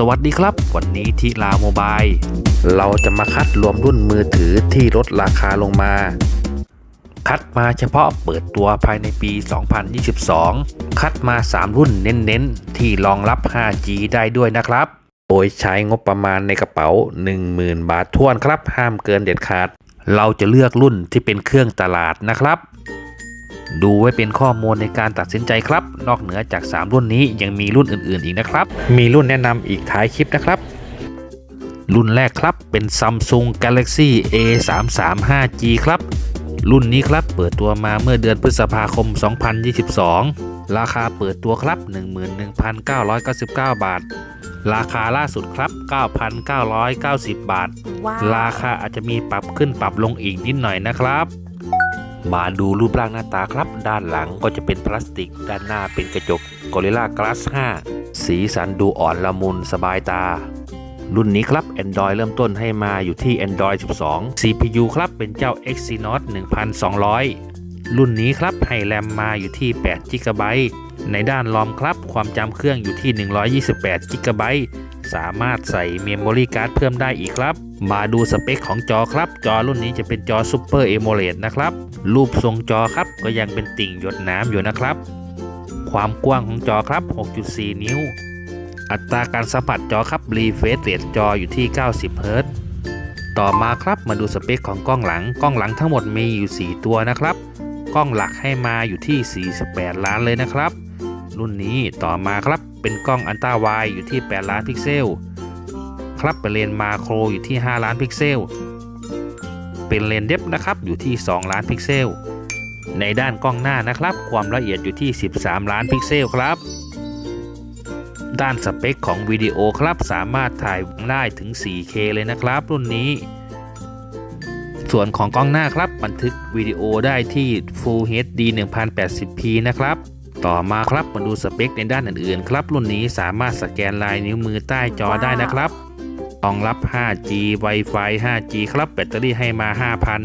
สวัสดีครับ วันนี้ที่ลาโมบายเราจะมาคัดรวมรุ่นมือถือที่ลดราคาลงมา คัดมาเฉพาะเปิดตัวภายในปี 2022 คัดมา 3 รุ่นเน้นๆ ที่รองรับ 5G ได้ด้วยนะครับ โดยใช้งบประมาณในกระเป๋า 10,000 บาททวนครับ ห้ามเกินเด็ดขาด เราจะเลือกรุ่นที่เป็นเครื่องตลาดนะครับ ดูไว้เป็นข้อมูลในการตัดสินใจครับ นอกเหนือจาก 3 รุ่นนี้ยังมีรุ่นอื่น ๆ อีกนะครับ มีรุ่นแนะนำอีกท้ายคลิปนะครับ รุ่นแรกครับเป็น Samsung Galaxy A 3 3 5G ครับ รุ่นนี้ครับเปิดตัวมาเมื่อเดือนพฤษภาคม 2022 ราคาเปิดตัวครับ 11,999 บาทราคาล่าสุดครับ 9,990 บาทว้าวราคาอาจจะมีปรับขึ้นปรับลงอีกนิดหน่อยนะครับ มาดูรูปร่างหน้าตาครับ ด้านหลังก็จะเป็นพลาสติก ด้านหน้าเป็นกระจก Gorilla Glass 5สีสันดูอ่อนละมุนสบายตา รุ่นนี้ครับ Android เริ่มต้นให้มาอยู่ที่ Android 12 CPU ครับเป็นเจ้า Exynos 1200 รุ่นนี้ครับให้แรมมาอยู่ที่8 GB ในด้านรอมครับ ความจำเครื่องอยู่ที่ 128 GB สามารถใส่เมมโมรี่การ์ดเพิ่มได้อีกครับ มาดูสเปคของจอครับ จอรุ่นนี้จะเป็นจอ Super AMOLED นะครับ รูปทรงจอครับก็ยังเป็นติ่งหยดน้ำอยู่นะครับ ความกว้างของจอครับ 6.4 นิ้ว อัตราการสัมผัสจอครับ refresh rate จออยู่ที่ 90 Hz ต่อมาครับมาดูสเปคของกล้องหลัง กล้องหลังทั้งหมดมีอยู่ 4 ตัวนะครับ กล้องหลักให้มาอยู่ที่ 48 ล้านเลยนะครับ รุ่นนี้ต่อมาครับเป็นกล้องอันต้าไวอยู่ที่ 8 ล้านพิกเซล ครับเป็นเลนมาโครอยู่ที่ 5 ล้านพิกเซล เป็นเลนเดฟนะครับอยู่ที่ 2 ล้านพิกเซล ในด้านกล้องหน้านะครับ ความละเอียดอยู่ที่ 13 ล้านพิกเซลครับ ด้านสเปคของวิดีโอครับสามารถถ่ายได้ถึง 4K เลยนะครับ รุ่นนี้ ส่วนของกล้องหน้าครับบันทึกวิดีโอได้ที่ Full HD 1080p นะครับต่อมาครับมาดูสเปคในด้านอื่นๆ ครับ รุ่นนี้สามารถสแกนลายนิ้วมือใต้จอได้นะครับ รองรับ 5G Wi-Fi 5G ครับแบตเตอรี่ให้มา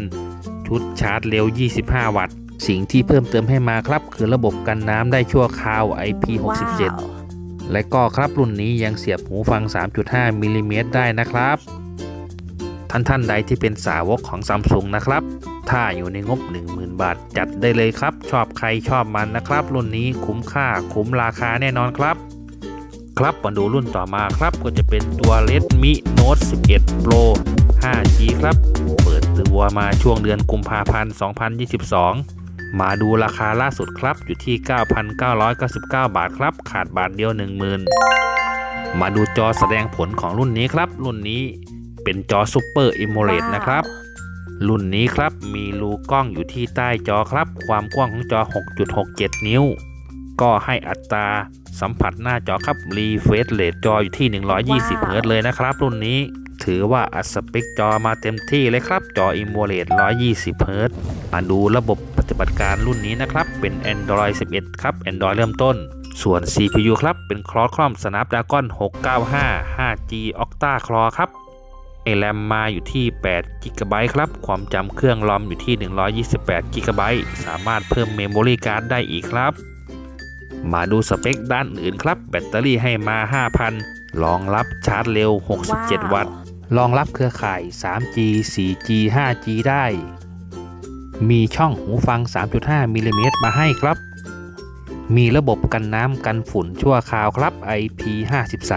5,000 ชุดชาร์จเร็ว 25 วัตต์ สิ่งที่เพิ่มเติมให้มาครับ คือระบบกันน้ำได้ชั่วคราว IP67 และก็ครับรุ่นนี้ยังเสียบหูฟัง 3.5มิลลิเมตรได้นะครับ ท่านท่านใดที่เป็นสาวกของซัมซุงนะครับ ถ้าอยู่ในงบ 10,000 บาทจัดได้เลยครับ ชอบใครชอบมันนะครับ รุ่นนี้คุ้มค่าคุ้มราคาแน่นอนครับ ครับมาดูรุ่นต่อมาครับก็จะเป็นตัว Redmi Note 11 Pro 5G ครับ เปิดตัวมาช่วงเดือนกุมภาพันธ์ 2022 มาดูราคาล่าสุดครับอยู่ที่ 9,999 บาทครับ ขาดบาทเดียว 10,000 มาดูจอแสดงผลของรุ่นนี้ครับ รุ่นนี้เป็นจอ Super AMOLED นะครับรุ่นนี้ครับมีรูกล้องอยู่ที่ใต้จอครับ ความกว้างของจอ 6.67 นิ้ว ก็ให้อัตราสัมผัสหน้าจอครับ refresh rate จออยู่ที่ 120 Hz เลยนะครับ รุ่นนี้ถือว่าอัดสเปคจอมาเต็มที่เลยครับ จอ AMOLED 120 Hz มาดูระบบปฏิบัติการรุ่นนี้นะครับ เป็น Android 11 ครับ Android เริ่มต้น ส่วน CPU ครับ เป็น Qualcomm Snapdragon 695 5G Octa Core ครับไอแรมมาอยู่ที่8 g b ครับ ความจำเครื่องรอมอยู่ที่ 128 g b สามารถเพิ่มเมมโมรี่การ์ดได้อีกครับ มาดูสเปคด้านอื่นครับ แบตเตอรี่ให้มา 5,000 รองรับชาร์จเร็ว 67 วัตต์ รองรับเครือข่าย 3G 4G 5G ได้ มีช่องหูฟัง 3.5มิลลิเมตรมาให้ครับ มีระบบกันน้ำกันฝุ่นชั่วคราวครับ IP53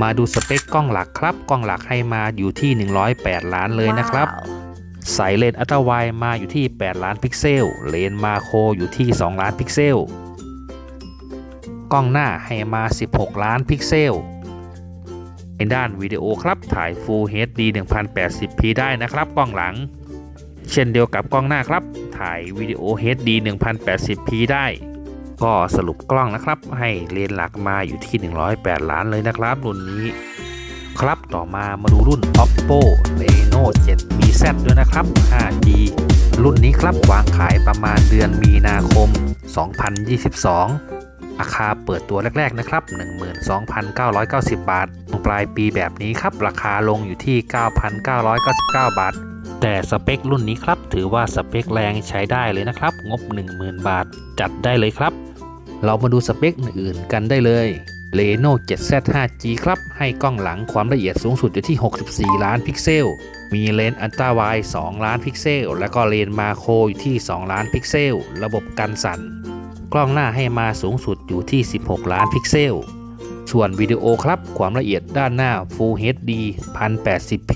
มาดูสเปคกล้องหลักครับ กล้องหลักให้มาอยู่ที่ 108 ล้านเลยนะครับใส่เลนอัลตราไวมาอยู่ที่ 8 ล้านพิกเซล เลนมาโครอยู่ที่ 2 ล้านพิกเซล กล้องหน้าให้มา 16 ล้านพิกเซล ในด้านวิดีโอครับถ่าย Full HD 1080p ได้นะครับกล้องหลัง เช่นเดียวกับกล้องหน้าครับ ถ่ายวิดีโอ HD 1080p ได้ ก็สรุปกล้องนะครับ ให้เลนหลักมาอยู่ที่ 108 ล้านเลยนะครับรุ่นนี้ ครับต่อมามาดูรุ่น oppo reno 7 bz ด้วยนะครับ 5g รุ่นนี้ครับวางขายประมาณเดือนมีนาคม 2022 ราคาเปิดตัวแรก ๆ นะครับ 12,990 บาทปลายปีแบบนี้ครับ ราคาลงอยู่ที่ 9,999 บาท แต่สเปครุ่นนี้ครับ ถือว่าสเปคแรงใช้ได้เลยนะครับ งบ 10,000 บาท จัดได้เลยครับ เรามาดูสเปคอื่นๆกันได้เลย Reno 7Z 5G ครับให้กล้องหลังความละเอียดสูงสุดอยู่ที่ 64 ล้านพิกเซล มีเลนส์อัลตราไวด์2ล้านพิกเซล แล้วก็เลนส์มาโครอยู่ที่ 2 ล้านพิกเซล ระบบกันสั่น กล้องหน้าให้มาสูงสุดอยู่ที่ 16 ล้านพิกเซล ส่วนวิดีโอครับความละเอียดด้านหน้า Full HD 1080p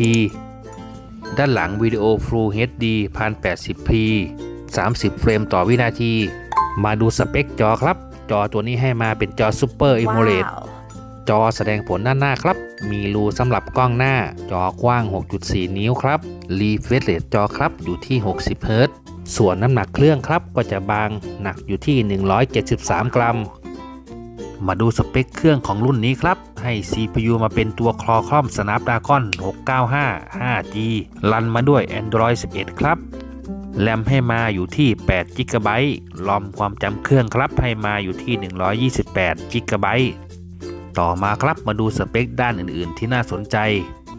ด้านหลังวิดีโอ Full HD 1080p 30 เฟรมต่อวินาที มาดูสเปคจอครับ จอตัวนี้ให้มาเป็นจอ Super AMOLED จอแสดงผลด้านหน้าครับ มีรูสำหรับกล้องหน้า จอกว้าง 6.4 นิ้วครับ Refresh Rate จอครับอยู่ที่ 60 Hz ส่วนน้ำหนักเครื่องครับก็จะบางหนักอยู่ที่ 173 กรัม มาดูสเปคเครื่องของรุ่นนี้ครับ ให้ CPU มาเป็นตัว Qualcomm Snapdragon 695 5G รันมาด้วย Android 11 ครับ แรมให้มาอยู่ที่8 g b รอมความจำเครื่องครับให้มาอยู่ที่ 128 g b ต่อมาครับมาดูสเปคด้านอื่นๆ ที่น่าสนใจ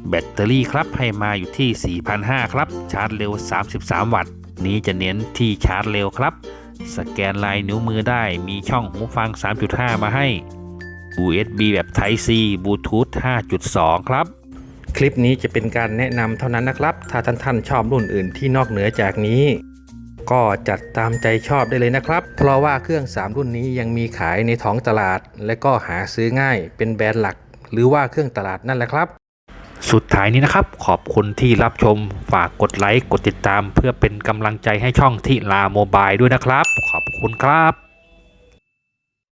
แบตเตอรี่ครับให้มาอยู่ที่ 4,500 ครับ ชาร์จเร็ว 33 วัตต์ นี้จะเน้นที่ชาร์จเร็วครับ สแกนลายนิ้วมือได้มีช่องหูฟัง 3.5 มาให้ USB แบบ Type C Bluetooth 5.2 ครับ คลิปนี้จะเป็นการแนะนำเท่านั้นนะครับ ถ้าท่านท่านชอบรุ่นอื่นที่นอกเหนือจากนี้ ก็จัดตามใจชอบได้เลยนะครับ เพราะว่าเครื่อง 3 รุ่นนี้ยังมีขายในท้องตลาด และก็หาซื้อง่ายเป็นแบรนด์หลัก หรือว่าเครื่องตลาดนั่นแหละครับ สุดท้ายนี้นะครับ ขอบคุณที่รับชม ฝากกดไลค์ กดติดตาม เพื่อเป็นกำลังใจให้ช่องที่ลาโมบายด้วยนะครับ ขอบคุณครับ